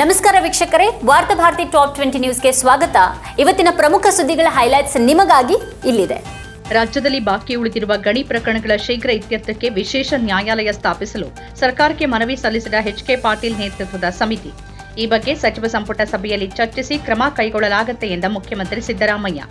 ನಮಸ್ಕಾರ ವೀಕ್ಷಕರೇ, ವಾರ್ತಾ ಭಾರತಿ ಟಾಪ್ ಟ್ವೆಂಟಿ ನ್ಯೂಸ್ಗೆ ಸ್ವಾಗತ. ಇವತ್ತಿನ ಪ್ರಮುಖ ಸುದ್ದಿಗಳ ಹೈಲೈಟ್ಸ್ ನಿಮಗಾಗಿ ಇಲ್ಲಿದೆ. ರಾಜ್ಯದಲ್ಲಿ ಬಾಕಿ ಉಳಿದಿರುವ ಗಣಿ ಪ್ರಕರಣಗಳ ಶೀಘ್ರ ಇತ್ಯರ್ಥಕ್ಕೆ ವಿಶೇಷ ನ್ಯಾಯಾಲಯ ಸ್ಥಾಪಿಸಲು ಸರ್ಕಾರಕ್ಕೆ ಮನವಿ ಸಲ್ಲಿಸಿದ ಎಚ್ಕೆ ಪಾಟೀಲ್ ನೇತೃತ್ವದ ಸಮಿತಿ. ಈ ಬಗ್ಗೆ ಸಚಿವ ಸಂಪುಟ ಸಭೆಯಲ್ಲಿ ಚರ್ಚಿಸಿ ಕ್ರಮ ಕೈಗೊಳ್ಳಲಾಗುತ್ತೆ ಎಂದ ಮುಖ್ಯಮಂತ್ರಿ ಸಿದ್ದರಾಮಯ್ಯ.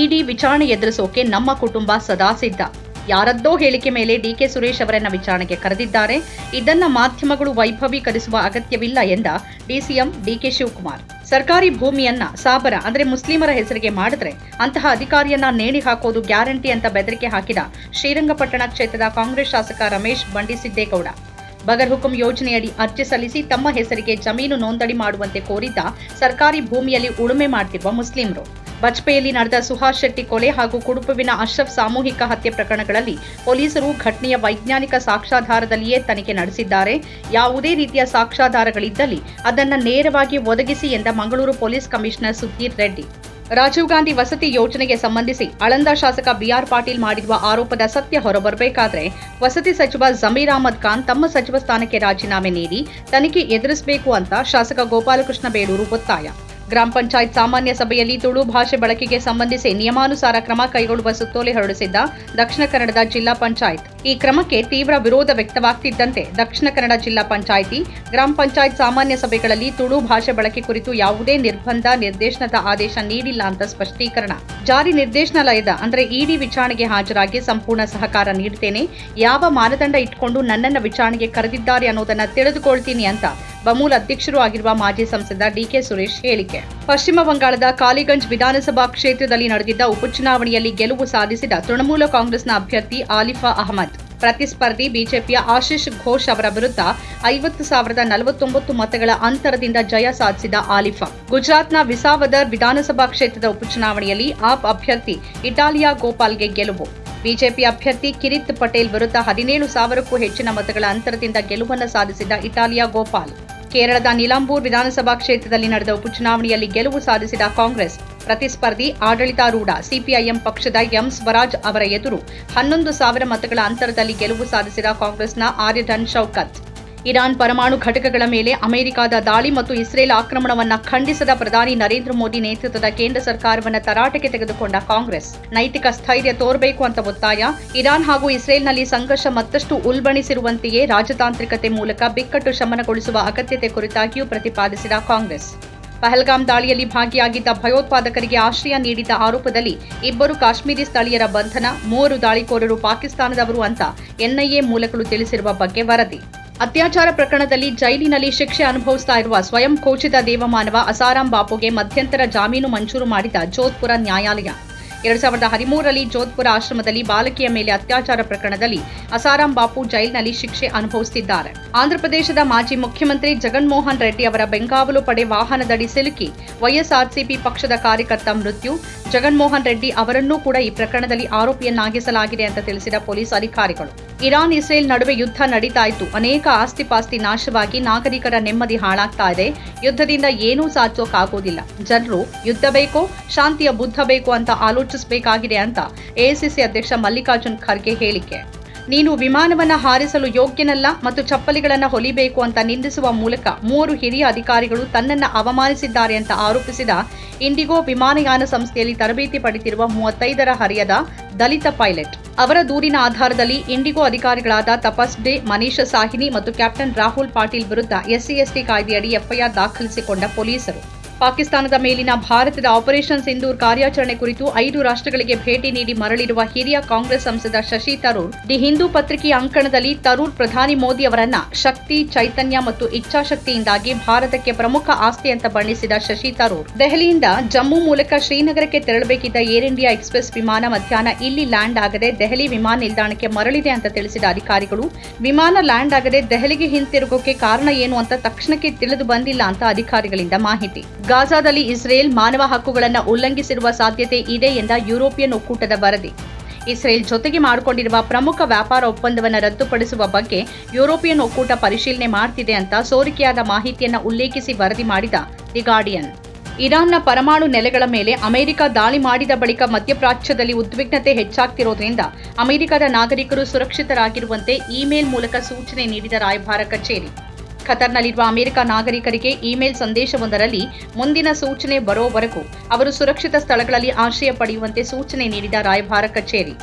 ಇಡಿ ವಿಚಾರಣೆ ಎದುರಿಸೋಕೆ ನಮ್ಮ ಕುಟುಂಬ ಸದಾ ಸಿದ್ಧ. ಯಾರದ್ದೋ ಹೇಳಿಕೆ ಮೇಲೆ ಡಿಕೆ ಸುರೇಶ್ ಅವರನ್ನ ವಿಚಾರಣೆಗೆ ಕರೆದಿದ್ದಾರೆ. ಇದನ್ನ ಮಾಧ್ಯಮಗಳು ವೈಭವೀಕರಿಸುವ ಅಗತ್ಯವಿಲ್ಲ ಎಂದ ಡಿಸಿಎಂ ಡಿಕೆ ಶಿವಕುಮಾರ್. ಸರ್ಕಾರಿ ಭೂಮಿಯನ್ನ ಸಾಬರ, ಅಂದ್ರೆ ಮುಸ್ಲಿಮರ ಹೆಸರಿಗೆ ಮಾಡಿದ್ರೆ ಅಂತಹ ಅಧಿಕಾರಿಯನ್ನ ನೇಣಿ ಹಾಕೋದು ಗ್ಯಾರಂಟಿ ಅಂತ ಬೆದರಿಕೆ ಹಾಕಿದ ಶ್ರೀರಂಗಪಟ್ಟಣ ಕ್ಷೇತ್ರದ ಕಾಂಗ್ರೆಸ್ ಶಾಸಕ ರಮೇಶ್ ಬಂಡಿಸಿದ್ದೇಗೌಡ. ಬಗರ್ ಹುಕುಂ ಯೋಜನೆಯಡಿ ಅರ್ಜಿ ಸಲ್ಲಿಸಿ ತಮ್ಮ ಹೆಸರಿಗೆ ಜಮೀನು ನೋಂದಣಿ ಮಾಡುವಂತೆ ಕೋರಿದ್ದ ಸರ್ಕಾರಿ ಭೂಮಿಯಲ್ಲಿ ಉಳುಮೆ ಮಾಡ್ತಿರುವ ಮುಸ್ಲಿಮರು. ಬಜ್ಪೆಯಲ್ಲಿ ನಡೆದ ಸುಹಾಸ್ ಶೆಟ್ಟಿ ಕೊಲೆ ಹಾಗೂ ಕುಡುಪುವಿನ ಅಶ್ರಫ್ ಸಾಮೂಹಿಕ ಹತ್ಯೆ ಪ್ರಕರಣಗಳಲ್ಲಿ ಪೊಲೀಸರು ಘಟನೆಯ ವೈಜ್ಞಾನಿಕ ಸಾಕ್ಷಾಧಾರದಲ್ಲಿಯೇ ತನಿಖೆ ನಡೆಸಿದ್ದಾರೆ. ಯಾವುದೇ ರೀತಿಯ ಸಾಕ್ಷಾಧಾರಗಳಿದ್ದಲ್ಲಿ ಅದನ್ನು ನೇರವಾಗಿ ಒದಗಿಸಿ ಎಂದ ಮಂಗಳೂರು ಪೊಲೀಸ್ ಕಮಿಷನರ್ ಸುಧೀರ್ ರೆಡ್ಡಿ. ರಾಜೀವ್ ಗಾಂಧಿ ವಸತಿ ಯೋಜನೆಗೆ ಸಂಬಂಧಿಸಿ ಆಳಂದ ಶಾಸಕ ಬಿಆರ್ ಪಾಟೀಲ್ ಮಾಡಿರುವ ಆರೋಪದ ಸತ್ಯ ಹೊರಬರಬೇಕಾದರೆ ವಸತಿ ಸಚಿವ ಜಮೀರ್ ಅಹಮದ್ ಖಾನ್ ತಮ್ಮ ಸಚಿವ ಸ್ಥಾನಕ್ಕೆ ರಾಜೀನಾಮೆ ನೀಡಿ ತನಿಖೆ ಎದುರಿಸಬೇಕು ಅಂತ ಶಾಸಕ ಗೋಪಾಲಕೃಷ್ಣ ಬೇಡೂರು ಒತ್ತಾಯ. ಗ್ರಾಮ ಪಂಚಾಯತ್ ಸಾಮಾನ್ಯ ಸಭೆಯಲ್ಲಿ ತುಳು ಭಾಷೆ ಬಳಕೆಗೆ ಸಂಬಂಧಿಸಿ ನಿಯಮಾನುಸಾರ ಕ್ರಮ ಕೈಗೊಳ್ಳುವ ಸುತ್ತೋಲೆ ಹೊರಡಿಸಿದ್ದ ದಕ್ಷಿಣ ಕನ್ನಡದ ಜಿಲ್ಲಾ ಪಂಚಾಯತ್. ಈ ಕ್ರಮಕ್ಕೆ ತೀವ್ರ ವಿರೋಧ ವ್ಯಕ್ತವಾಗ್ತಿದ್ದಂತೆ ದಕ್ಷಿಣ ಕನ್ನಡ ಜಿಲ್ಲಾ ಪಂಚಾಯಿತಿ, ಗ್ರಾಮ ಪಂಚಾಯತ್ ಸಾಮಾನ್ಯ ಸಭೆಗಳಲ್ಲಿ ತುಳು ಭಾಷೆ ಬಳಕೆ ಕುರಿತು ಯಾವುದೇ ನಿರ್ಬಂಧ, ನಿರ್ದೇಶನದ ಆದೇಶ ನೀಡಿಲ್ಲ ಅಂತ ಸ್ಪಷ್ಟೀಕರಣ. ಜಾರಿ ನಿರ್ದೇಶನಾಲಯದ, ಅಂದ್ರೆ ಇಡಿ ವಿಚಾರಣೆಗೆ ಹಾಜರಾಗಿ ಸಂಪೂರ್ಣ ಸಹಕಾರ ನೀಡುತ್ತೇನೆ ಯಾವ ಮಾನದಂಡ ಇಟ್ಕೊಂಡು ನನ್ನನ್ನ ವಿಚಾರಣೆಗೆ ಕರೆದಿದ್ದಾರೆ ಅನ್ನೋದನ್ನ ತಿಳಿದುಕೊಳ್ತೀನಿ ಅಂತ ಬಮೂಲ್ ಅಧ್ಯಕ್ಷರು ಆಗಿರುವ ಮಾಜಿ ಸಂಸದ ಡಿಕೆ ಸುರೇಶ್ ಹೇಳಿಕೆ. ಪಶ್ಚಿಮ ಬಂಗಾಳದ ಕಾಲಿಗಂಜ್ ವಿಧಾನಸಭಾ ಕ್ಷೇತ್ರದಲ್ಲಿ ನಡೆದಿದ್ದ ಉಪಚುನಾವಣೆಯಲ್ಲಿ ಗೆಲುವು ಸಾಧಿಸಿದ ತೃಣಮೂಲ ಕಾಂಗ್ರೆಸ್ನ ಅಭ್ಯರ್ಥಿ ಆಲಿಫಾ ಅಹಮದ್. ಪ್ರತಿಸ್ಪರ್ಧಿ ಬಿಜೆಪಿಯ ಆಶೀಶ್ ಘೋಷ್ ಅವರ ವಿರುದ್ಧ ಐವತ್ತು ಸಾವಿರದ ನಲವತ್ತೊಂಬತ್ತು ಮತಗಳ ಅಂತರದಿಂದ ಜಯ ಸಾಧಿಸಿದ ಆಲಿಫಾ. ಗುಜರಾತ್ನ ವಿಸಾವದರ್ ವಿಧಾನಸಭಾ ಕ್ಷೇತ್ರದ ಉಪಚುನಾವಣೆಯಲ್ಲಿ ಆಪ್ ಅಭ್ಯರ್ಥಿ ಇಟಾಲಿಯಾ ಗೋಪಾಲ್ಗೆ ಗೆಲುವು. ಬಿಜೆಪಿ ಅಭ್ಯರ್ಥಿ ಕಿರಿತ್ ಪಟೇಲ್ ವಿರುದ್ಧ ಹದಿನೇಳು ಸಾವಿರಕ್ಕೂ ಹೆಚ್ಚಿನ ಮತಗಳ ಅಂತರದಿಂದ ಗೆಲುವನ್ನು ಸಾಧಿಸಿದ ಇಟಾಲಿಯಾ ಗೋಪಾಲ್. ಕೇರಳದ ನಿಲಾಂಬೂರ್ ವಿಧಾನಸಭಾ ಕ್ಷೇತ್ರದಲ್ಲಿ ನಡೆದ ಉಪಚುನಾವಣೆಯಲ್ಲಿ ಗೆಲುವು ಸಾಧಿಸಿದ ಕಾಂಗ್ರೆಸ್. ಪ್ರತಿಸ್ಪರ್ಧಿ, ಆಡಳಿತಾರೂಢ, ಸಿಪಿಐಎಂ ಪಕ್ಷದ ಎಂ ಸ್ವರಾಜ್ ಅವರ ಎದುರು ಹನ್ನೊಂದು ಸಾವಿರ ಮತಗಳ ಅಂತರದಲ್ಲಿ ಗೆಲುವು ಸಾಧಿಸಿದ ಕಾಂಗ್ರೆಸ್ನ ಆರ್ಯಧನ್ ಶೌಕತ್. ಇರಾನ್ ಪರಮಾಣು ಘಟಕಗಳ ಮೇಲೆ ಅಮೆರಿಕದ ದಾಳಿ ಮತ್ತು ಇಸ್ರೇಲ್ ಆಕ್ರಮಣವನ್ನು ಖಂಡಿಸದ ಪ್ರಧಾನಿ ನರೇಂದ್ರ ಮೋದಿ ನೇತೃತ್ವದ ಕೇಂದ್ರ ಸರ್ಕಾರವನ್ನು ತರಾಟೆಗೆ ತೆಗೆದುಕೊಂಡ ಕಾಂಗ್ರೆಸ್. ನೈತಿಕ ಸ್ಥೈರ್ಯ ತೋರಬೇಕು ಅಂತ ಒತ್ತಾಯ. ಇರಾನ್ ಹಾಗೂ ಇಸ್ರೇಲ್ನಲ್ಲಿ ಸಂಘರ್ಷ ಮತ್ತಷ್ಟು ಉಲ್ಬಣಿಸಿರುವಂತೆಯೇ ರಾಜತಾಂತ್ರಿಕತೆ ಮೂಲಕ ಬಿಕ್ಕಟ್ಟು ಶಮನಗೊಳಿಸುವ ಅಗತ್ಯತೆ ಕುರಿತಾಗಿಯೂ ಪ್ರತಿಪಾದಿಸಿದ ಕಾಂಗ್ರೆಸ್. ಪಹಲ್ಗಾಮ್ ದಾಳಿಯಲ್ಲಿ ಭಾಗಿಯಾಗಿದ್ದ ಭಯೋತ್ಪಾದಕರಿಗೆ ಆಶ್ರಯ ನೀಡಿದ್ದ ಆರೋಪದಲ್ಲಿ ಇಬ್ಬರು ಕಾಶ್ಮೀರಿ ಸ್ಥಳೀಯರ ಬಂಧನ, ಮೂವರು ದಾಳಿಕೋರರು ಪಾಕಿಸ್ತಾನದವರು ಅಂತ ಎನ್ಐಎ ಮೂಲಗಳು ತಿಳಿಸಿರುವ ಬಗ್ಗೆ ವರದಿ. ಅತ್ಯಾಚಾರ ಪ್ರಕರಣದಲ್ಲಿ ಜೈಲಿನಲ್ಲಿ ಶಿಕ್ಷೆ ಅನುಭವಿಸ್ತಾ ಇರುವ ಸ್ವಯಂ ಘೋಷಿತ ದೇವಮಾನವ ಅಸಾರಾಂ ಬಾಪುಗೆ ಮಧ್ಯಂತರ ಜಾಮೀನು ಮಂಜೂರು ಮಾಡಿದ ಜೋಧ್ಪುರ ನ್ಯಾಯಾಲಯ. ಎರಡ್ ಸಾವಿರದ ಹದಿಮೂರರಲ್ಲಿ ಜೋಧ್ಪುರ ಆಶ್ರಮದಲ್ಲಿ ಬಾಲಕಿಯ ಮೇಲೆ ಅತ್ಯಾಚಾರ ಪ್ರಕರಣದಲ್ಲಿ ಅಸಾರಾಂ ಬಾಪು ಜೈಲಿನಲ್ಲಿ ಶಿಕ್ಷೆ ಅನುಭವಿಸುತ್ತಿದ್ದಾರೆ ಆಂಧ್ರಪ್ರದೇಶದ ಮಾಜಿ ಮುಖ್ಯಮಂತ್ರಿ ಜಗನ್ಮೋಹನ್ ರೆಡ್ಡಿ ಅವರ ಬೆಂಗಾವಲು ಪಡೆ ವಾಹನದಡಿ ಸಿಲುಕಿ ವೈಎಸ್ಆರ್ಸಿಪಿ ಪಕ್ಷದ ಕಾರ್ಯಕರ್ತ ಮೃತ್ಯು. ಜಗನ್ಮೋಹನ್ ರೆಡ್ಡಿ ಅವರನ್ನೂ ಕೂಡ ಈ ಪ್ರಕರಣದಲ್ಲಿ ಆರೋಪಿಯನ್ನಾಗಿಸಲಾಗಿದೆ ಅಂತ ತಿಳಿಸಿದ ಪೊಲೀಸ್ ಅಧಿಕಾರಿಗಳು. ಇರಾನ್ ಇಸ್ರೇಲ್ ನಡುವೆ ಯುದ್ಧ ನಡೀತಾ ಇತ್ತು ಅನೇಕ ಆಸ್ತಿಪಾಸ್ತಿ ನಾಶವಾಗಿ ನಾಗರಿಕರ ನೆಮ್ಮದಿ ಹಾಳಾಗ್ತಾ ಇದೆ. ಯುದ್ಧದಿಂದ ಏನೂ ಸಾಧಿಸೋಕ್ಕಾಗೋದಿಲ್ಲ ಜನರು, ಯುದ್ಧ ಬೇಕೋ? ಶಾಂತಿಯ ಬುದ್ಧ ಬೇಕು ಅಂತ ಆಲೋಚಿಸಬೇಕಾಗಿದೆ ಅಂತ ಎಐಸಿಸಿ ಅಧ್ಯಕ್ಷ ಮಲ್ಲಿಕಾರ್ಜುನ್ ಖರ್ಗೆ ಹೇಳಿಕೆ. ನೀನು ವಿಮಾನವನ್ನ ಹಾರಿಸಲು ಯೋಗ್ಯನಲ್ಲ ಮತ್ತು ಚಪ್ಪಲಿಗಳನ್ನು ಹೊಲಿಬೇಕು ಅಂತ ನಿಂದಿಸುವ ಮೂಲಕ ಮೂವರು ಹಿರಿಯ ಅಧಿಕಾರಿಗಳು ತನ್ನನ್ನ ಅವಮಾನಿಸಿದ್ದಾರೆ ಅಂತ ಆರೋಪಿಸಿದ ಇಂಡಿಗೋ ವಿಮಾನಯಾನ ಸಂಸ್ಥೆಯಲ್ಲಿ ತರಬೇತಿ ಪಡೆದಿರುವ ಮೂವತ್ತೈದರ ಹರಿಯದ ದಲಿತ ಪೈಲಟ್. ಅವರ ದೂರಿನ ಆಧಾರದಲ್ಲಿ ಇಂಡಿಗೋ ಅಧಿಕಾರಿಗಳಾದ ತಪಸ್ ಡೇ ಮನೀಶ್ ಸಾಹಿನಿ ಮತ್ತು ಕ್ಯಾಪ್ಟನ್ ರಾಹುಲ್ ಪಾಟೀಲ್ ವಿರುದ್ಧ ಎಸ್ಸಿ, ಎಸ್ಟಿ ಕಾಯ್ದೆಯಡಿ ಎಫ್ಐಆರ್ ದಾಖಲಿಸಿಕೊಂಡ ಪೊಲೀಸರು. ಪಾಕಿಸ್ತಾನದ ಮೇಲಿನ ಭಾರತದ ಆಪರೇಷನ್ ಸಿಂಧೂರ್ ಕಾರ್ಯಾಚರಣೆ ಕುರಿತು ಐದು ರಾಷ್ಟ್ರಗಳಿಗೆ ಭೇಟಿ ನೀಡಿ ಮರಳಿರುವ ಹಿರಿಯ ಕಾಂಗ್ರೆಸ್ ಸಂಸದ ಶಶಿ ತರೂರ್, ದಿ ಹಿಂದೂ ಪತ್ರಿಕೆಯ ಅಂಕಣದಲ್ಲಿ ತರೂರ್ ಪ್ರಧಾನಿ ಮೋದಿ ಅವರನ್ನ ಶಕ್ತಿ, ಚೈತನ್ಯ ಮತ್ತು ಇಚ್ಛಾಶಕ್ತಿಯಿಂದಾಗಿ ಭಾರತಕ್ಕೆ ಪ್ರಮುಖ ಆಸ್ತಿ ಅಂತ ಬಣ್ಣಿಸಿದ ಶಶಿ ತರೂರ್, ದೆಹಲಿಯಿಂದ ಜಮ್ಮು ಮೂಲಕ ಶ್ರೀನಗರಕ್ಕೆ ತೆರಳಬೇಕಿದ್ದ ಏರ್ ಇಂಡಿಯಾ ಎಕ್ಸ್ಪ್ರೆಸ್ ವಿಮಾನ ಮಧ್ಯಾಹ್ನ ಇಲ್ಲಿ ಲ್ಯಾಂಡ್ ಆಗದೆ ದೆಹಲಿ ವಿಮಾನ ನಿಲ್ದಾಣಕ್ಕೆ ಮರಳಿದೆ ಅಂತ ತಿಳಿಸಿದ ಅಧಿಕಾರಿಗಳು, ವಿಮಾನ ಲ್ಯಾಂಡ್ ಆಗದೆ ದೆಹಲಿಗೆ ಹಿಂತಿರುಗೋಕೆ ಕಾರಣ ಏನು ಅಂತ ತಕ್ಷಣಕ್ಕೆ ತಿಳಿದು ಬಂದಿಲ್ಲ ಅಂತ ಅಧಿಕಾರಿಗಳಿಂದ ಮಾಹಿತಿ. ಗಾಜಾದಲ್ಲಿ ಇಸ್ರೇಲ್ ಮಾನವ ಹಕ್ಕುಗಳನ್ನು ಉಲ್ಲಂಘಿಸಿರುವ ಸಾಧ್ಯತೆ ಇದೆ ಎಂದ ಯುರೋಪಿಯನ್ ಒಕ್ಕೂಟದ ವರದಿ. ಇಸ್ರೇಲ್ ಜೊತೆಗೆ ಮಾಡಿಕೊಂಡಿರುವ ಪ್ರಮುಖ ವ್ಯಾಪಾರ ಒಪ್ಪಂದವನ್ನು ರದ್ದುಪಡಿಸುವ ಬಗ್ಗೆ ಯುರೋಪಿಯನ್ ಒಕ್ಕೂಟ ಪರಿಶೀಲನೆ ಮಾಡ್ತಿದೆ ಅಂತ ಸೋರಿಕೆಯಾದ ಮಾಹಿತಿಯನ್ನು ಉಲ್ಲೇಖಿಸಿ ವರದಿ ಮಾಡಿದ ದಿ ಗಾರ್ಡಿಯನ್. ಇರಾನ್ನ ಪರಮಾಣು ನೆಲೆಗಳ ಮೇಲೆ ಅಮೆರಿಕ ದಾಳಿ ಮಾಡಿದ ಬಳಿಕ ಮಧ್ಯಪ್ರಾಚ್ಯದಲ್ಲಿ ಉದ್ವಿಗ್ನತೆ ಹೆಚ್ಚಾಗ್ತಿರೋದ್ರಿಂದ ಅಮೆರಿಕದ ನಾಗರಿಕರು ಸುರಕ್ಷಿತರಾಗಿರುವಂತೆ ಇಮೇಲ್ ಮೂಲಕ ಸೂಚನೆ ನೀಡಿದ ರಾಯಭಾರ ಕಚೇರಿ. ಖತರ್ನಲ್ಲಿರುವ ಅಮೆರಿಕ ನಾಗರಿಕರಿಗೆ ಇಮೇಲ್ ಸಂದೇಶವೊಂದರಲ್ಲಿ ಮುಂದಿನ ಸೂಚನೆ ಬರೋವರೆಗೂ ಅವರು ಸುರಕ್ಷಿತ ಸ್ಥಳಗಳಲ್ಲಿ ಆಶ್ರಯ ಪಡೆಯುವಂತೆ ಸೂಚನೆ ನೀಡಿದ ರಾಯಭಾರ ಕಚೇರಿ.